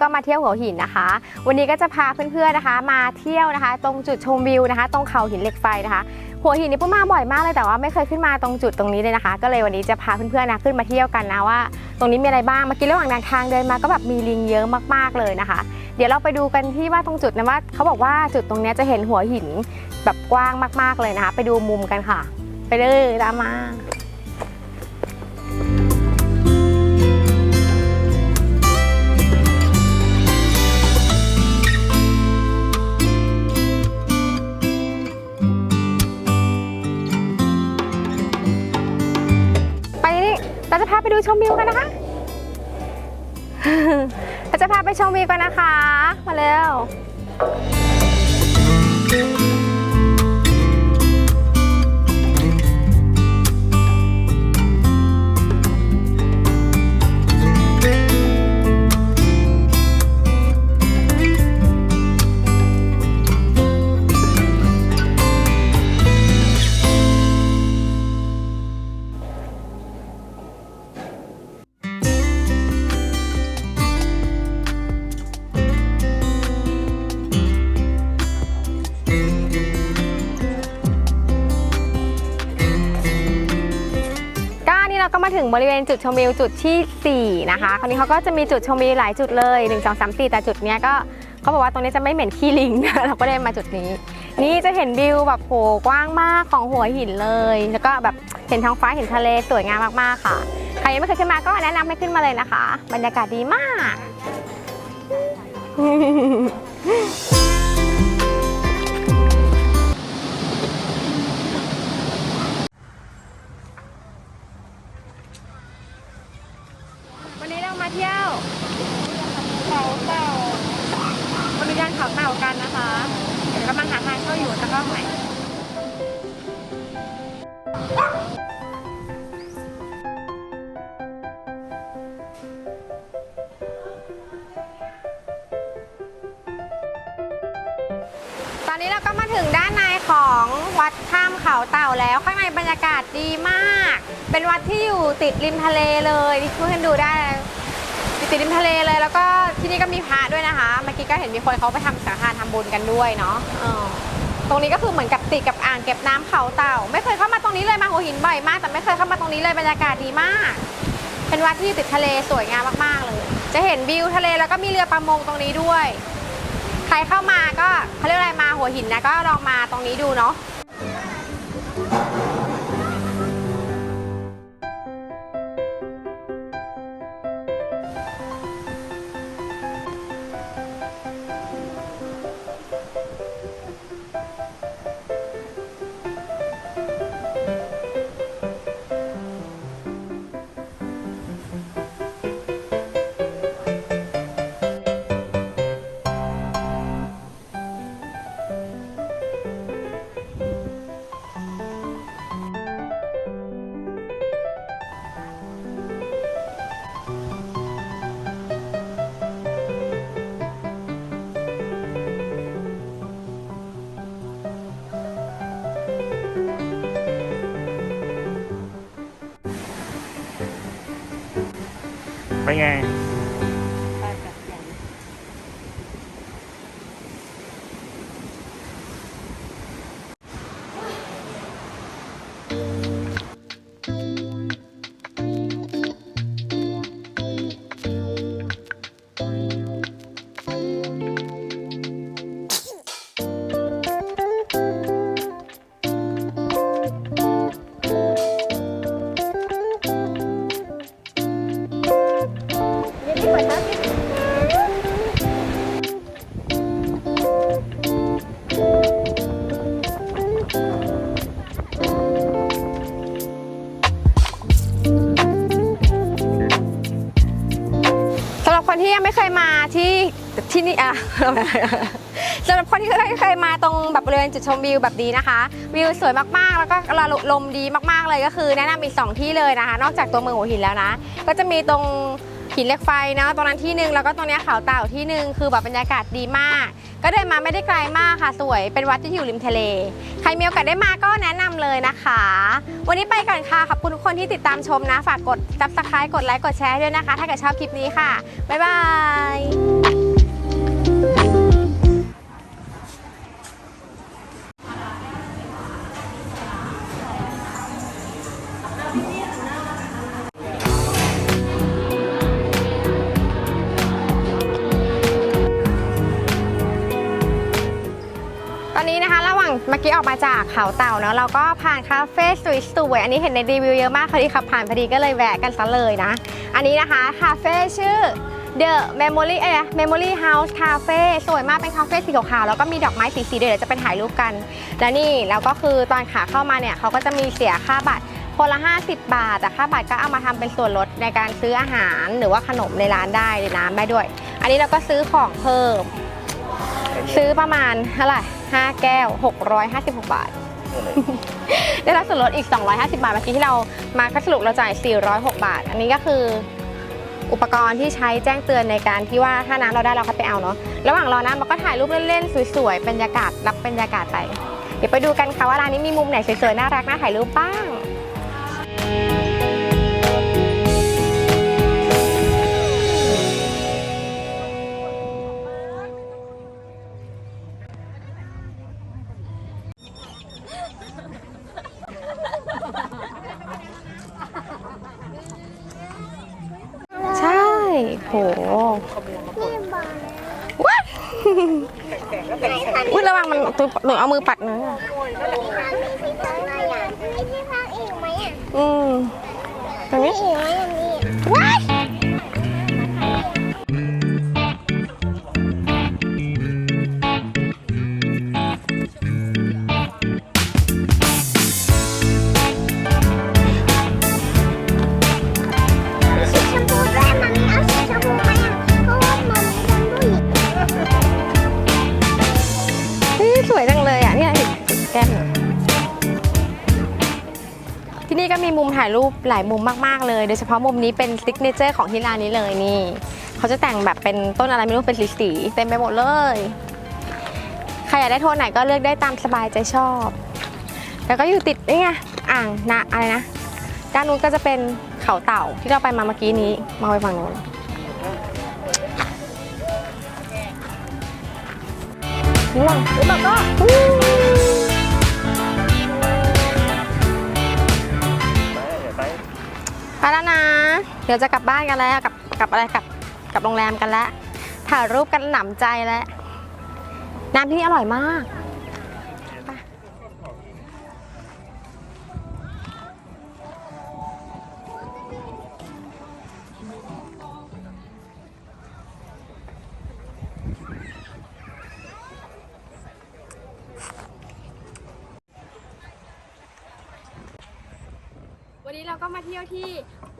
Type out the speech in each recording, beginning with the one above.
ก็มาเที่ยวหัวหินนะคะ วันนี้ก็จะพาเพื่อนๆนะคะ มาเที่ยวนะคะ ตรงจุดชมวิวนะคะ ตรงเขาหินเหล็กไฟนะคะ หัวหินนี่ปุ๊กมาบ่อยมากเลยแต่ว่าไม่เคยขึ้นมาตรงจุดตรงนี้เลยนะคะ ก็เลยวันนี้จะพาเพื่อนๆนะขึ้นมาเที่ยวกันนะว่า ตรงนี้มีอะไรบ้างเมื่อกี้ระหว่างทางทางเดินมาก็แบบมีลิงเยอะมากๆเลยนะคะ เดี๋ยวเราไปดูกันที่ว่าตรงจุดนะว่าเขาบอกว่าจุดตรงนี้จะเห็นหัวหินแบบกว้างมากๆเลยนะคะ ไปดูมุมกันค่ะ ไปเลยตามมา เราจะพาไปดูชมวิวกันนะคะ เราจะพาไปชมวิวกันนะคะ มาเร็ว บริเวณจุดชมวิวจุดที่ 4 นะคะ คราวนี้เขาก็จะมีจุดชมวิวหลายจุดเลย 1 2 3 4 แต่จุดเนี้ยก็เขาบอกว่าตรงนี้จะไม่เหม็นขี้ลิง เราก็เลยมาจุดนี้ นี่จะเห็นวิวแบบโหกว้างมากของหัวหินเลย แล้วก็แบบเห็นท้องฟ้าเห็นทะเลสวยงามมากๆค่ะ ใครยังไม่เคยขึ้นมาก็แนะนำให้ขึ้นมาเลยนะคะ บรรยากาศดีมาก บรรยากาศดีมาก เป็นวัดที่อยู่ติดริมทะเลเลยที่เพื่อนดูได้อยู่ติดริมทะเลเลย แล้วก็ที่นี่ก็มีพระด้วยนะคะ เมื่อกี้ก็เห็นมีคนเขาไปทำสังฆทานทำบุญกันด้วยเนาะเออตรงนี้ก็คือเหมือนกับติดกับอ่างเก็บน้ำเขาเต่า ไม่เคยเข้ามาตรงนี้เลยมาหัวหินบ่อยมาก แต่ไม่เคยเข้ามาตรงนี้เลยบรรยากาศดีมาก เป็นวัดที่ติดทะเลสวยงามมากๆเลย จะเห็นวิวทะเลแล้วก็มีเรือประมงตรงนี้ด้วย ใครเข้ามาก็เขาเรียกอะไรมาหัวหินนะก็ลองมาตรงนี้ดูเนาะ ไป ที่ยังไม่เคยมาที่ที่นี่อะสำหรับคนที่เคยเคยมาตรงแบบบริเวณจุดชมวิวแบบนี้นะคะ วิวสวยมากๆ แล้วก็ลมดีมากๆเลยก็คือ แนะนำอีกสองที่เลยนะคะ นอกจากตัวเมืองหัวหินแล้วนะ ก็จะมีตรง หินเหล็กไฟนะตรงนั้นที่หนึ่งแล้วก็ตรงนี้เขาเต่าที่หนึ่งคือแบบบรรยากาศดีมาก ก็เดินมาไม่ได้ไกลมากค่ะ สวยเป็นวัดที่อยู่ริมทะเล ใครมีโอกาสได้มาก็แนะนำเลยนะคะ วันนี้ไปก่อนค่ะขอบคุณทุกคนที่ติดตามชมนะ ฝากกด subscribe กดไลค์กดแชร์ด้วยนะคะ ถ้าเกิดชอบคลิปนี้ค่ะบ๊ายบาย กี้ออกมาจากเขาเต่าเนาะเราก็ผ่านคาเฟ่สวยๆอันนี้เห็นในรีวิวเยอะมากพอดีขับผ่านพอดีก็เลยแวะกันซะเลยนะ อันนี้นะคะคาเฟ่ชื่อ The Memory เอ้ย Memory House Cafe สวยมากเป็นคาเฟ่สีขาวๆแล้วก็มีดอกไม้สีๆเดี๋ยวจะไปถ่ายรูปกัน แล้วนี่แล้วก็คือตอนขาเข้ามาเนี่ยเขาก็จะมีเสียค่าบัตรคนละ 50 บาท แต่ค่าบัตรก็เอามาทำเป็นส่วนลดในการซื้ออาหารหรือว่าขนมในร้านได้หรือน้ำได้ด้วย อันนี้เราก็ซื้อของเพิ่ม ซื้อประมาณเท่าไหร่ 5 แก้ว 656 บาท ได้รับส่วนลดอีก 250 บาท เมื่อกี้ที่เรามาก็สรุปเราจ่าย 406 บาท อันนี้ก็คืออุปกรณ์ที่ใช้แจ้งเตือนในการที่ว่าถ้าน้ำเราได้เราก็ไปเอาเนาะ ระหว่างรอน้ำเราก็ถ่ายรูปเล่นๆสวยๆบรรยากาศรับบรรยากาศไป เดี๋ยวไปดูกันค่ะว่าร้านนี้มีมุมไหนสวยๆน่ารักน่าถ่ายรูปบ้าง โหว้ายอุ้ยระวังมันตัวหนูเอามือปัดหน่อยอะมีที่พักอะไรอะมีที่พักอีกไหมอะ อืมตรงนี้อีกไหมอันนี้ว้าย รูปหลายมุมมากๆเลย โดยเฉพาะมุมนี้เป็นซิกเนเจอร์ของที่ร้านนี้เลยนี่เขาจะแต่งแบบเป็นต้นอะไรไม่รู้เป็นสีๆเต็มไปหมดเลยใครอยากได้โทนไหนก็เลือกได้ตามสบายใจชอบ แล้วก็อยู่ติดนี่ไงอ่างนะอะไรนะด้านนู้นก็จะเป็นเขาเต่าที่เราไปมาเมื่อกี้นี้มาไปฝั่งนู้นนี่ว่ะแล้วก็ ไปแล้วนะ เดี๋ยวจะกลับบ้านกันแล้ว กลับกลับอะไรกลับกลับโรงแรมกันแล้วถ่ายรูปกันหนำใจแล้ว น้ำที่นี่อร่อยมาก ที่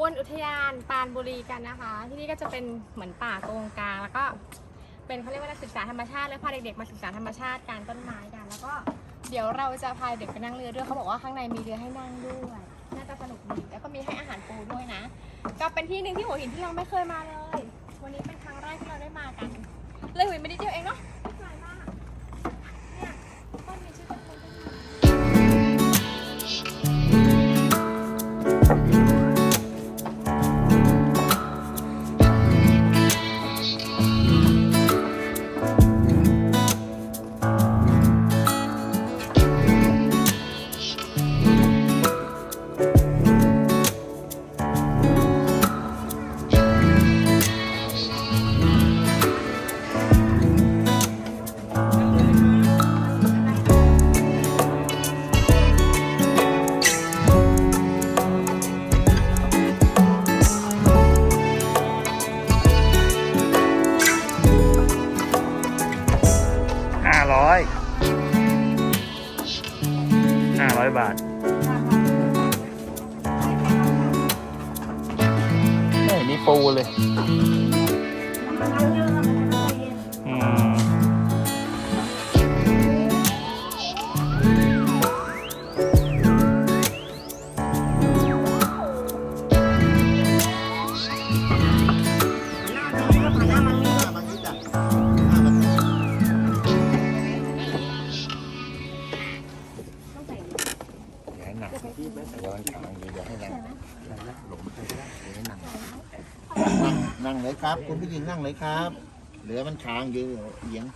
วนอุทยานปานบุรีกันนะคะ ที่นี่ก็จะเป็นเหมือนป่าตรงกลางแล้วก็เป็นเขาเรียกว่านักศึกษาธรรมชาติแล้วพาเด็กๆมาศึกษาธรรมชาติการต้นไม้กัน แล้วก็เดี๋ยวเราจะพาเด็กไปนั่งเรือด้วยเขาบอกว่าข้างในมีเรือให้นั่งด้วยน่าจะสนุกดีแล้วก็มีให้อาหารปูด้วยนะ ก็เป็นที่หนึ่งที่หัวหินที่เราไม่เคยมาเลย วันนี้เป็นครั้งแรกที่เราได้มากัน เลยหัวหินไม่ได้เที่ยวเองเนาะ ครับ คุณผู้หญิงนั่งเลยครับ เหลือมันค้างอยู่เอียง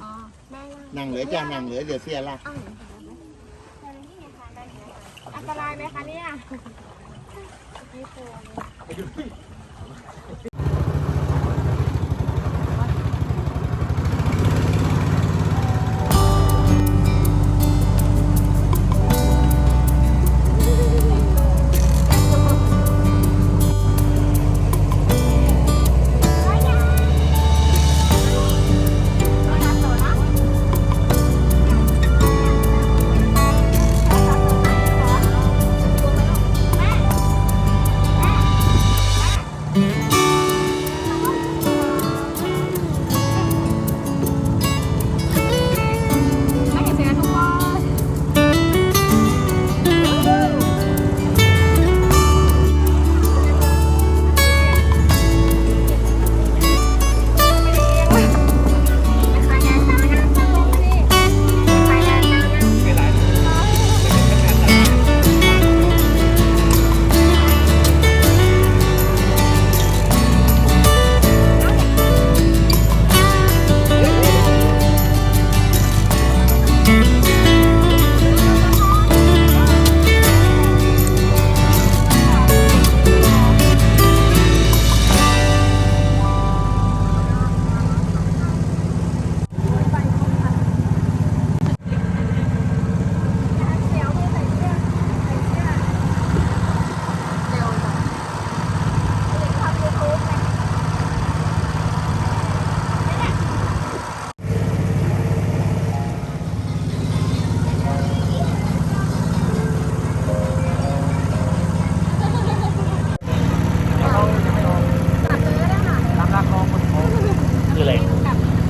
อ๋อแม่นั่งเลยจ้านั่งเลยเดี๋ยวเสียละอ้าวอันตรายไหมคะเนี่ย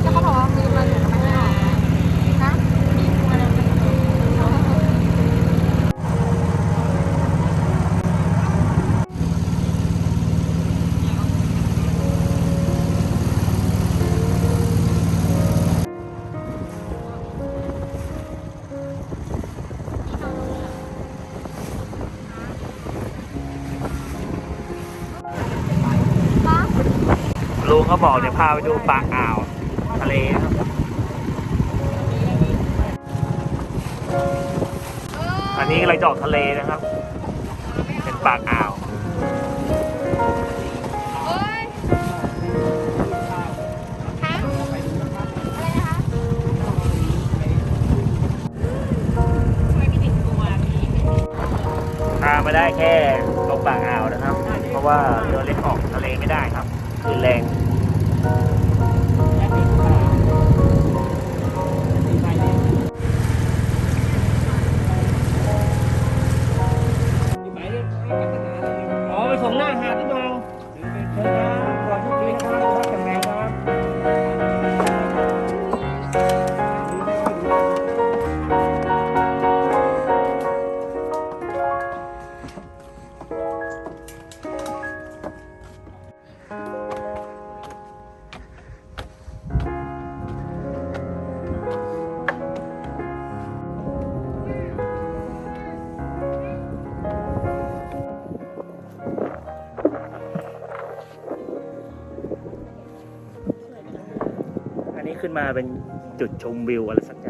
แล้วเขาบอกว่ามีมาอยู่กับไม่ได้คะมีอะไรไหมลุงเขาบอกเดี๋ยวพาไปดูปากอ่าว ทะเลนะครับอันนี้เราจะออกทะเลนะครับ เป็นปากอ่าวเอ้ยคะอะไรนะคะพามาได้แค่ลงปากอ่าวนะครับ เพราะว่าเรือเล็กออกทะเลไม่ได้ครับคลื่นแรง ขึ้นมาเป็นจุดชมวิวอะไรสักอย่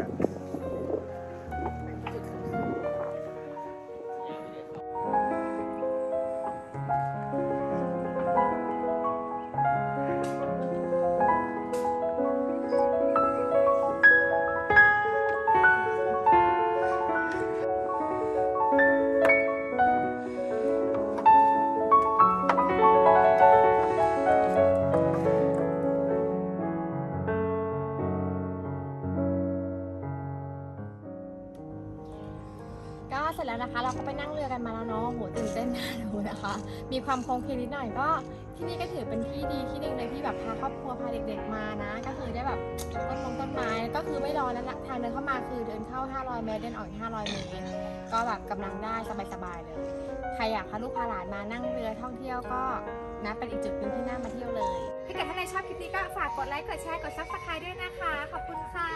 าง มาแล้วเนาะโหตื่นเต้นน่าดูนะคะ มีความโคงเพลงนิดหน่อยก็ ที่นี่ก็ถือเป็นที่ดีที่หนึ่งเลยที่แบบพาครอบครัวพาเด็กๆมานะ ก็คือได้แบบต้นมงต้นไม้ก็คือไม่ร้อนแล้วนะทางเดินเข้ามาคือเดินเข้า 500 เมตรเดินออก 500 เมตร ก็แบบกำลังได้สบายๆเลย ใครอยากพาลูกพาหลานมานั่งเรือท่องเที่ยวก็นะเป็นอีกจุดหนึ่งที่น่ามาเที่ยวเลย ถ้าเกิดท่านใดชอบคลิปนี้ก็ฝากกดไลค์กดแชร์กดซับสไครต์ด้วยนะคะ ขอบคุณค่ะ